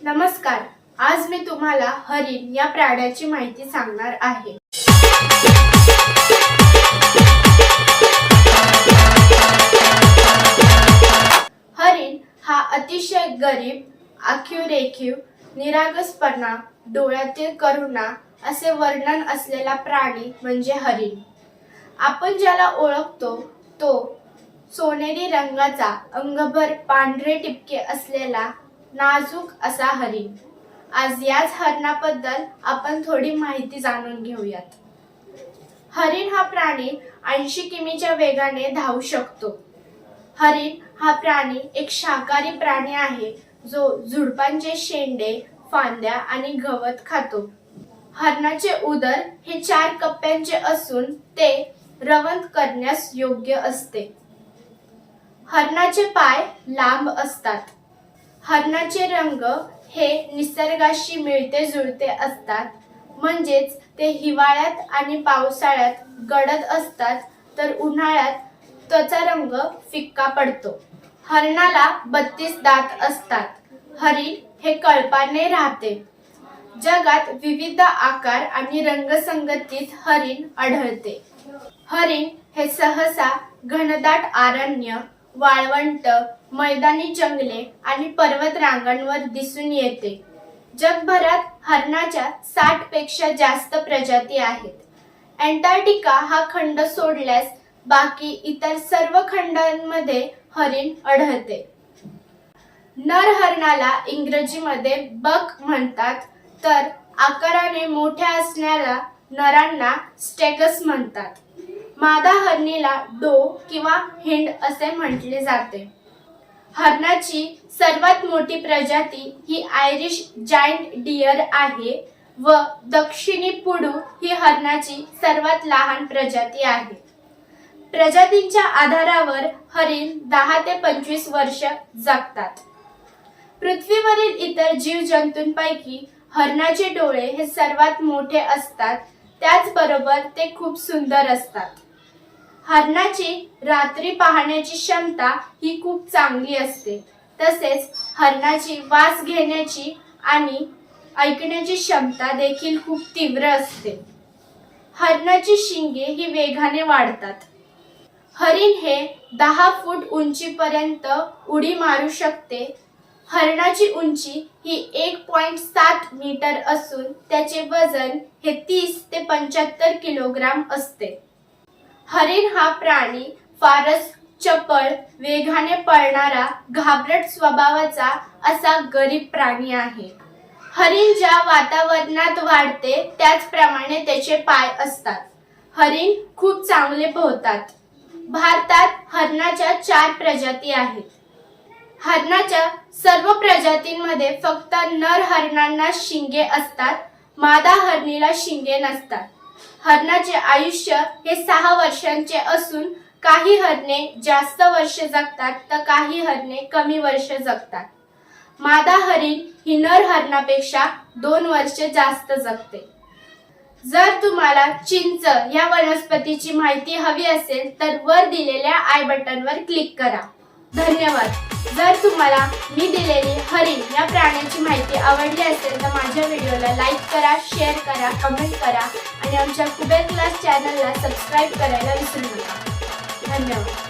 नमस्कार. आज मी तुम्हाला हरिण या प्राण्याची माहिती सांगणार आहे. हरिण हा अतिशय गरीब आखीव रेखीव निरागसपणा डोळ्यातील करुणा असे वर्णन असलेला प्राणी म्हणजे हरिण. आपण ज्याला ओळखतो तो सोनेरी रंगाचा अंगभर पांढरे टिपके असलेला नाजूक असा हरिण आज याच हरणाबद्दल आपण थोडी माहिती जाणून घेऊयात. हरिण हा प्राणी ऐंशी किमीच्या वेगाने धावू शकतो. हरिण हा प्राणी एक शाकाहारी प्राणी आहे जो झुडपांचे शेंडे फांद्या आणि गवत खातो. हरणाचे उदर हे चार कप्प्यांचे असून ते रवंत करण्यास योग्य असते. हरणाचे पाय लांब असतात. हरणाचे रंग हे निसर्गाशी मिळते जुळते असतात. म्हणजेच ते हिवाळ्यात आणि पावसाळ्यात गडद असतात तर उन्हाळ्यात त्वचा रंग फिक्का पडतो. हरणाला बत्तीस दात असतात. हरिण हे कळपाने राहते. जगात विविध आकार आणि रंगसंगतीत हरिण आढळते. हरिण हे सहसा घनदाट आरण्य वाळवंट मैदानी जंगले आणि पर्वत रांगांवर दिसून येते. जगभरात हरणाच्या साठपेक्षा जास्त प्रजाती आहेत. अँटार्क्टिका हा खंड सोडल्यास बाकी इतर सर्व खंडांमध्ये हरिण आढळते. नर हरणाला इंग्रजीमध्ये बक म्हणतात तर आकाराने मोठ्या असणाऱ्या नरांना स्टेगस म्हणतात. मादा हरणीला डो किंवा हिंड असे म्हटले जाते. हरणाची सर्वात मोठी प्रजाती ही आयरिश जायंट डिअर आहे व दक्षिणी पुडू ही हरणाची सर्वात लहान प्रजाती आहे. प्रजातींच्या आधारावर हरिण दहा ते पंचवीस वर्ष जगतात. पृथ्वीवरील इतर जीवजंतूंपैकी हरणाचे डोळे हे सर्वात मोठे असतात त्याचबरोबर ते खूप सुंदर असतात. हरणाची रात्री पाहण्याची क्षमता ही खूप चांगली असते. तसेच हरणाची वास घेण्याची आणि ऐकण्याची क्षमता देखील खूप तीव्र असते. हरणाची शिंगे ही वेगाने वाढतात. हरिण हे दहा फूट उंचीपर्यंत उडी मारू शकते. हरणाची उंची ही एक पॉइंट सात मीटर असून त्याचे वजन हे तीस ते पंच्याहत्तर किलोग्राम असते. हरिण हा प्राणी फारच चपळ वेगाने पळणारा घाबरट स्वभावाचा असा गरीब प्राणी आहे. हरिण ज्या वातावरणात वाढते त्याचप्रमाणे त्याचे पाय असतात. हरिण खूप चांगले पोहतात. भारतात हरणाच्या चार प्रजाती आहेत. हरणाच्या सर्व प्रजातींमध्ये फक्त नर हरणांना शिंगे असतात मादा हरणीला शिंगे नसतात. हरणाचे आयुष्य हे सहा वर्षांचे असून काही हरणे जास्त वर्ष जगतात तर काही हरणे कमी वर्ष जगतात. मादा हरिण ही नर हरणापेक्षा दोन वर्ष जास्त जगते. जर तुम्हाला चिंच या वनस्पतीची माहिती हवी असेल तर वर दिलेल्या आय बटनवर क्लिक करा. धन्यवाद. जर तुम्हाला मी दिलेली हरिण या प्राण्याची माहिती आवडली असेल तर माझ्या व्हिडिओला लाईक करा शेअर करा कमेंट करा आणि आमच्या कुबेर क्लास चॅनलला सबस्क्राईब करायला विसरू नका. धन्यवाद.